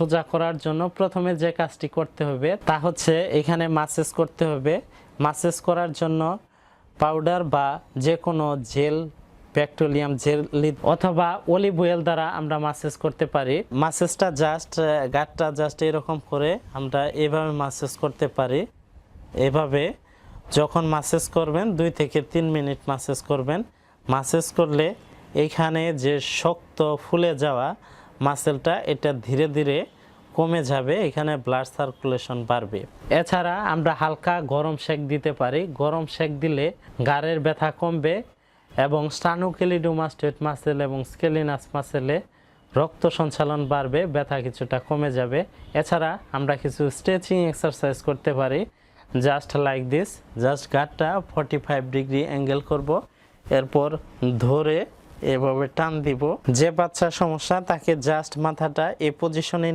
সোজা করার জন্য প্রথমে যে কাজটি করতে হবে তা হচ্ছে এখানে মাসেজ করতে হবে। মাসেজ করার জন্য পাউডার বা যে কোনো জেল পেট্রোলিয়াম জেল অথবা অলিভ অয়েল দ্বারা আমরা মাসেজ করতে পারি। মাসেজটা জাস্ট গাটটা জাস্ট এরকম করে আমরা এভাবে মাসেজ করতে পারি। এভাবে যখন মাসেজ করবেন, দুই থেকে তিন মিনিট মাসেজ করবেন। মাসেজ করলে এইখানে যে শক্ত ফুলে যাওয়া মাসেলটা এটা ধীরে ধীরে কমে যাবে, এখানে ব্লাড সার্কুলেশন বাড়বে। এছাড়া আমরা হালকা গরম সেক দিতে পারি। গরম সেক দিলে গাড়ের ব্যথা কমবে এবং স্টানুকেলিডোমাস্টেট মাসেল এবং স্কেলিনাস মাসেলে রক্ত সঞ্চালন বাড়বে, ব্যথা কিছুটা কমে যাবে। এছাড়া আমরা কিছু স্ট্রেচিং এক্সারসাইজ করতে পারি। জাস্ট লাইক দিস, জাস্ট গাটটা ফর্টি ফাইভ ডিগ্রি অ্যাঙ্গেল করব, এরপর ধরে এভাবে টান দিব। যে বাচ্চা সমস্যা তাকে জাস্ট মাথাটা এ পজিশনে